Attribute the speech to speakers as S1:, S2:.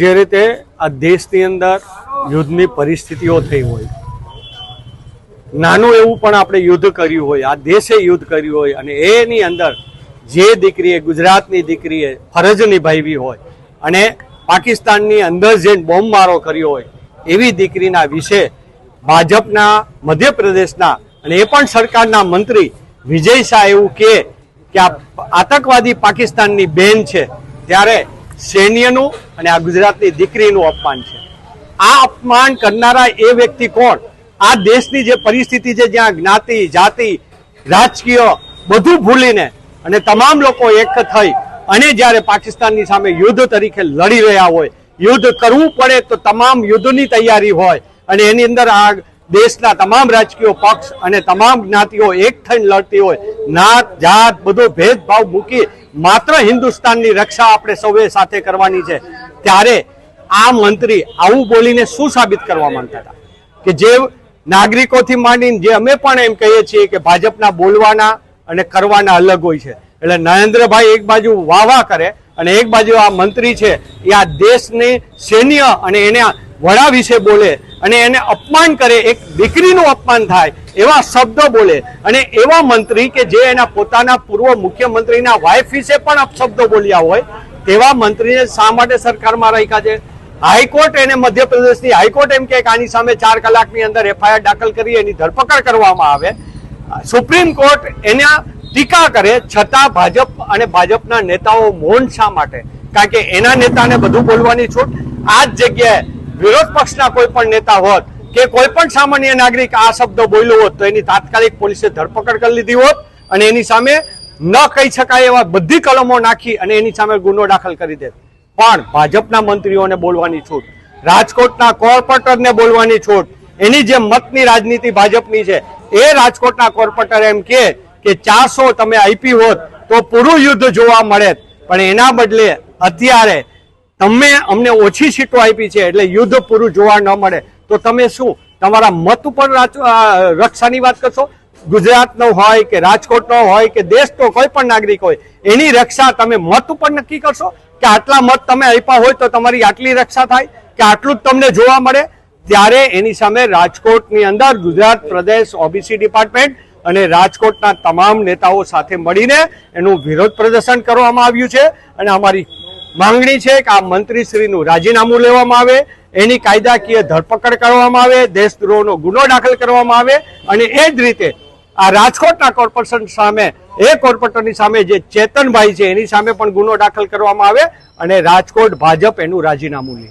S1: જે રીતે આ દેશની અંદર યુદ્ધની પરિસ્થિતિઓ થઈ હોય. નાનું એવું પણ આપણે યુદ્ધ કર્યું હોય, આ દેશે યુદ્ધ કર્યું હોય અને એની અંદર જે દીકરીએ, ગુજરાતની દીકરીએ ફરજ નિભાવી હોય અને પાકિસ્તાનની અંદર જે બોમ્બ મારો કર્યો હોય, એવી દીકરીના વિશે ભાજપના, મધ્યપ્રદેશના અને એ પણ સરકારના મંત્રી વિજય શાહ એવું કે આ આતંકવાદી પાકિસ્તાનની બેન છે. ત્યારે સૈન્યનું અને આ ગુજરાતની દીકરીનું અપમાન છે. આ અપમાન કરનારા એ વ્યક્તિ કોણ? આ દેશની જે પરિસ્થિતિ છે, જ્યાં જ્ઞાતિ, જાતિ, રાજકીય બધું ભૂલીને અને તમામ લોકો એક થઈ અને જ્યારે પાકિસ્તાનની સામે યુદ્ધ તરીકે લડી રહ્યા હોય, યુદ્ધ કરવું પડે તો તમામ યુદ્ધની તૈયારી હોય અને એની અંદર આ દેશના તમામ રાજકીય પક્ષ અને તમામ જ્ઞાતિઓ એક થઈને લડતી હોય, નાત, જાત, બધો ભેદભાવ મૂકી માત્ર હિન્દુસ્તાનની રક્ષા આપણે સૌએ સાથે કરવાની છે. ત્યારે આ મંત્રી આવું બોલીને શું સાબિત કરવા માંગતા હતા? કે જે નાગરિકોથી માંડીને જે અમે પણ એમ કહીએ છીએ કે ભાજપના બોલવાના અને કરવાના અલગ હોય છે. એટલે નરેન્દ્રભાઈ એક બાજુ વાહ કરે અને એક બાજુ આ મંત્રી છે, એ આ દેશની સૈન્ય અને એના વડા વિશે બોલે અને એને અપમાન કરે, એક દીકરીનું અપમાન થાય, એવા શબ્દો બોલે. અને એવા મંત્રી કે જે એના પોતાના પૂર્વ મુખ્યમંત્રીના વાઇફ વિશે પણ અપશબ્દો બોલ્યા હોય, તેવા મંત્રીને શા માટે સરકારમાં રાખ્યા છે? હાઈકોર્ટ એને મધ્યપ્રદેશની હાઈકોર્ટ એમ કે આની સામે ચાર કલાકની અંદર એફઆઈઆર દાખલ કરી, એની ધરપકડ કરવામાં આવે. સુપ્રીમ કોર્ટ એના ટીકા કરે, છતાં ભાજપ અને ભાજપના નેતાઓ મૌન શા માટે? કારણ કે એના નેતાને બધું બોલવાની છૂટ. આ જ જગ્યાએ વિરોધ પક્ષના કોઈ પણ નેતા હોત કે કોઈ પણ સામાન્ય નાગરિક આ શબ્દ બોલ્યો હોત, તો એની તાત્કાલિક પોલીસે ધરપકડ કરી લીધી હોત અને એની સામે ન કહી શકાય એવા બધી કલમો નાખી અને એની સામે ગુનો દાખલ કરી દે પણ ભાજપના મંત્રીઓને બોલવાની છૂટ, રાજકોટના કોર્પોરેટરને બોલવાની છૂટ, એની જે મતની રાજનીતિ ભાજપની છે, એ રાજકોટના કોર્પોરેટર એમ કે કે ચારસો તમે આપી હોત તો પૂરું યુદ્ધ જોવા મળે પણ એના બદલે અત્યારે તમે અમને ઓછી સીટો આપી છે એટલે યુદ્ધ પૂરું જોવા ન મળે. તો તમે શું, તમારા મત ઉપર રક્ષાની વાત કરશો? ગુજરાતનો હોય કે રાજકોટનો હોય કે દેશનો કોઈ પણ નાગરિક હોય, એની રક્ષા તમે મત ઉપર નક્કી કરશો? કે આટલા મત તમે આપ્યા હોય તો તમારી આટલી રક્ષા થાય? કે આટલું જ તમને જોવા મળે? ત્યારે એની સામે રાજકોટની અંદર ગુજરાત પ્રદેશ ઓબીસી ડિપાર્ટમેન્ટ અને રાજકોટના તમામ નેતાઓ સાથે મળીને એનું વિરોધ પ્રદર્શન કરવામાં આવ્યું છે. અને અમારી માંગણી છે કે આ મંત્રીશ્રીનું રાજીનામું લેવામાં આવે, એની કાયદાકીય ધરપકડ કરવામાં આવે, દેશદ્રોહનો ગુનો દાખલ કરવામાં આવે અને એ જ રીતે આ રાજકોટના કોર્પોરેશન સામે, એ કોર્પોરેટરની સામે જે ચેતનભાઈ છે, એની સામે પણ ગુનો દાખલ કરવામાં આવે અને રાજકોટ ભાજપ એનું રાજીનામું લે.